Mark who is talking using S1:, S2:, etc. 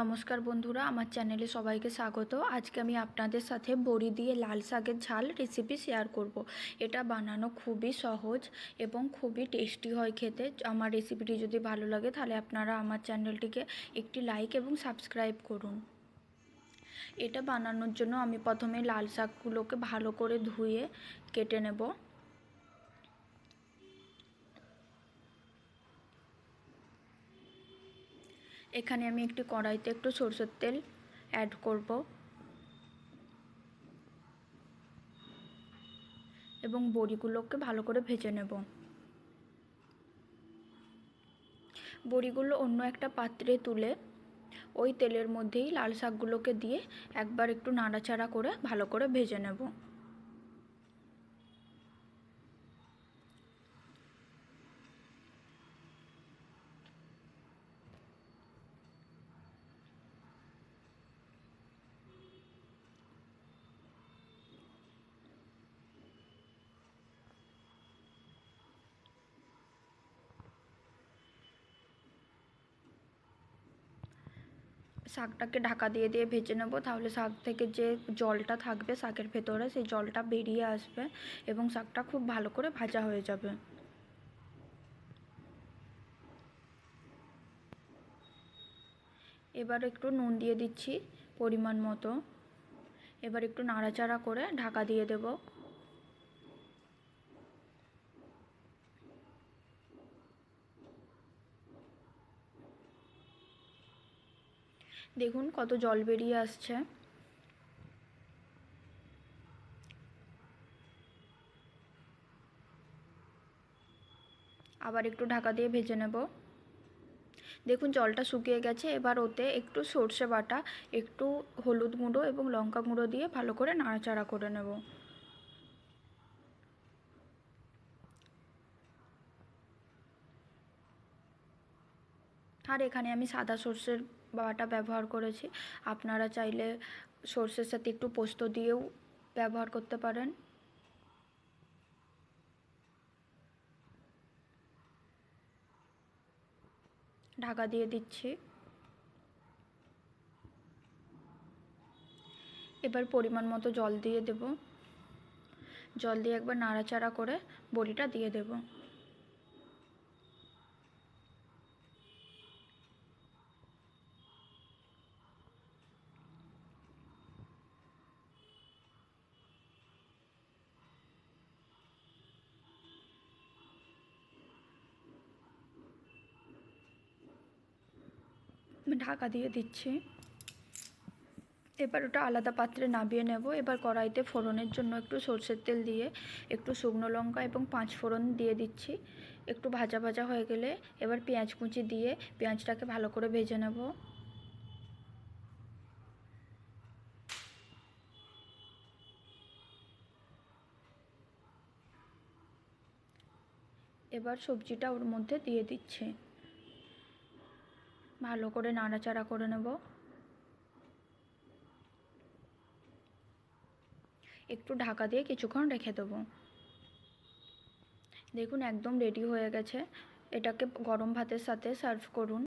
S1: নমস্কার বন্ধুরা, আমার চ্যানেলে সবাইকে স্বাগত। আজকে আমি আপনাদের সাথে বড়ি দিয়ে লাল শাকের ঝাল রেসিপি শেয়ার করব। এটা বানানো খুবই সহজ এবং খুবই টেস্টি হয় খেতে। আমার রেসিপিটি যদি ভালো লাগে, তাহলে আপনারা আমার চ্যানেলটিকে একটি লাইক এবং সাবস্ক্রাইব করুন। এটা বানানোর জন্য আমি প্রথমে লাল শাকগুলোকে ভালো করে ধুয়ে কেটে নেব। এখানে আমি একটি কড়াইতে একটু সরষের তেল অ্যাড করব। এবং বড়িগুলোকে ভালো করে ভেজে নেব। বড়িগুলো অন্য একটা পাত্রে তুলে ওই তেলের মধ্যেই লাল শাকগুলোকে দিয়ে একবার একটু নাড়াচাড়া করে ভালো করে ভেজে নেব। শাকটাকে ঢাকা দিয়ে দিয়ে ভেজে নেব। তাহলে শাক থেকে যে জলটা থাকবে শাকের ভেতরে, সেই জলটা বেরিয়ে আসবে এবং শাকটা খুব ভালো করে ভাজা হয়ে যাবে। এবার একটু নুন দিয়ে দিচ্ছি পরিমাণ মতো। এবার একটু নাড়াচাড়া করে ঢাকা দিয়ে দেবো। দেখুন কত জল বেরিয়ে আসছে। আবার একটু ঢাকা দিয়ে ভেজে নেব। দেখুন জলটা শুকিয়ে গেছে, এবার ওতে একটু সর্ষে বাটা, একটু হলুদ গুঁড়ো এবং লঙ্কা গুঁড়ো দিয়ে ভালো করে নাড়াচাড়া করে নেব। আর এখানে আমি সাদা সর্ষের বাটা ব্যবহার করেছি। আপনারা চাইলে সর্ষের সাথে একটু পোস্ত দিয়েও ব্যবহার করতে পারেন। ঢাকা দিয়ে দিচ্ছি। এবার পরিমাণ মতো জল দিয়ে দেব। জল দিয়ে একবার নাড়াচাড়া করে বড়িটা দিয়ে দেবো। ঢাকা দিয়ে দিচ্ছি। এবার ওটা আলাদা পাত্রে নামিয়ে নেব। এবার কড়াইতে ফোড়নের জন্য একটু সর্ষের তেল দিয়ে একটু শুকনো লঙ্কা এবং পাঁচ ফোড়ন দিয়ে দিচ্ছি। একটু ভাজা ভাজা হয়ে গেলে এবার পেঁয়াজ কুচি দিয়ে পেঁয়াজটাকে ভালো করে ভেজে নেব। এবার সবজিটা ওর মধ্যে দিয়ে দিচ্ছি। ভালো করে নাড়াচাড়া করে নেব। একটু ঢাকা দিয়ে কিছুক্ষণ রেখে দেবো। দেখুন, একদম রেডি হয়ে গেছে। এটাকে গরম ভাতের সাথে সার্ভ করুন।